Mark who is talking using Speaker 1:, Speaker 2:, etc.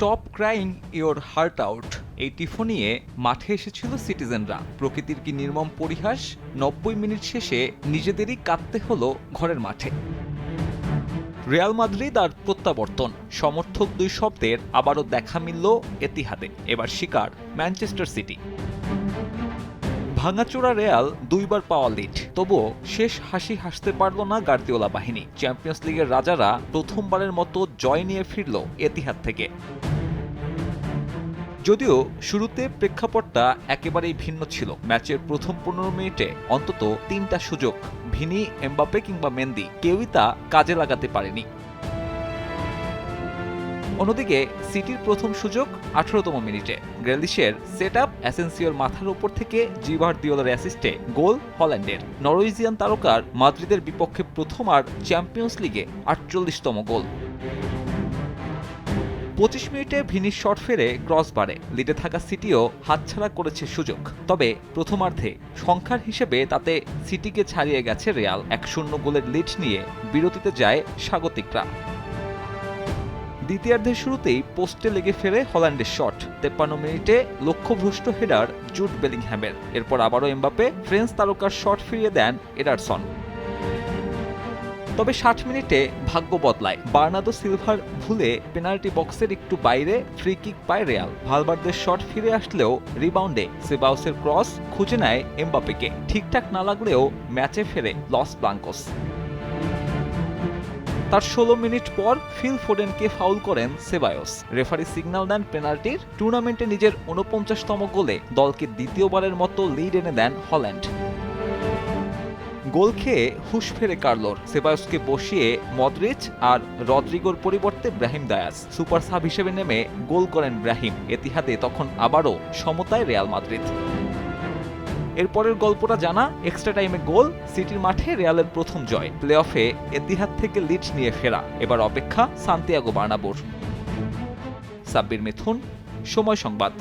Speaker 1: Stop crying your heart out এই টিফো নিয়ে মাঠে এসেছিল সিটিজেনরা প্রকৃতির কি নির্মম পরিহাস? নব্বই মিনিট শেষে নিজেদেরই কাঁদতে হলো ঘরের মাঠে। রিয়াল মাদ্রিদ আর প্রত্যাবর্তন। সমর্থক দুই শব্দের আবারও দেখা মিলল এতিহাদে। এবার শিকার ম্যানচেস্টার সিটি। ভাঙাচোরা রেয়াল দুইবার পাওয়া লিড। তবুও শেষ হাসি হাসতে পারল না গার্দিওলা বাহিনী। চ্যাম্পিয়ন্স লিগের রাজারা প্রথমবারের মতো জয় নিয়ে ফিরল এতিহাদ থেকে। যদিও শুরুতে প্রেক্ষাপটটা একেবারেই ভিন্ন ছিল। ম্যাচের প্রথম পনেরো মিনিটে অন্তত তিনটা সুযোগ, ভিনি এমবাপে কিংবা মেন্দি, কেউই তা কাজে লাগাতে পারেনি। অন্যদিকে সিটির প্রথম সুযোগ আঠারোতম মিনিটে। গ্রেলিশের সেট আপ অ্যাসেন্সিওর মাথার উপর থেকে জিভার দিওলার অ্যাসিস্টে গোল হল্যান্ডের। নরওয়েজিয়ান তারকার মাদ্রিদের বিপক্ষে প্রথম আর চ্যাম্পিয়ন্স লিগে আটচল্লিশতম গোল। পঁচিশ মিনিটে ভিনির শট ফেরে ক্রস বারে। লিডে থাকা সিটিও হাতছাড়া করেছে সুযোগ। তবে প্রথমার্ধে সংখ্যার হিসেবে তাতে সিটিকে ছাড়িয়ে গেছে রিয়াল। এক শূন্য গোলের লিড নিয়ে বিরতিতে যায় স্বাগতিকরা। দ্বিতীয়ার্ধের শুরুতেই পোস্টে লেগে ফেরে হল্যান্ডের শট। তেপ্পান্ন মিনিটে লক্ষ্যভ্রষ্ট হেডার জুট বেলিংহ্যামের এরপর আবারও এমবাপে ফ্রেঞ্চ তারকার শট ফিরিয়ে দেন এডারসন। তবে ষাট মিনিটে ভাগ্য বদলায়। বার্নাদো সিলভার ভুলে পেনাল্টি বক্সের একটু বাইরে ফ্রি কিক পায় রিয়াল। ভালবার্দের শট ফিরে আসলেও রিবাউন্ডে সেবাউসের ক্রস খুঁজে নেয় এমবাপেকে ঠিকঠাক না লাগলেও ম্যাচে ফেরে লস ব্লাঙ্কোস। তার ষোলো মিনিট পর ফিল ফোডেনকে ফাউল করেন সেবায়স। রেফারি সিগন্যাল দেন পেনাল্টির। টুর্নামেন্টে নিজের উনপঞ্চাশতম গোলে দলকে দ্বিতীয়বারের মতো লিড এনে দেন হল্যান্ড। গোল খেয়ে হুশ ফেরে কার্লোর। সেবায়সকে বসিয়ে মদ্রিচ আর রদ্রিগোর পরিবর্তে ব্রাহিম দায়াস। সুপার সাব হিসেবে নেমে গোল করেন ব্রাহিম। এতিহাদে তখন আবারও সমতায় রেয়াল মাদ্রিদ। এরপরের গল্পটা জানা এক্সট্রা টাইমে গোল, সিটির মাঠে রিয়ালের প্রথম জয়। প্লে অফে এতিহাদ থেকে লিড নিয়ে ফেরা। এবার অপেক্ষা সান্তিয়াগো বার্নাবোর। সাব্বির মিথুন, সময় সংবাদ।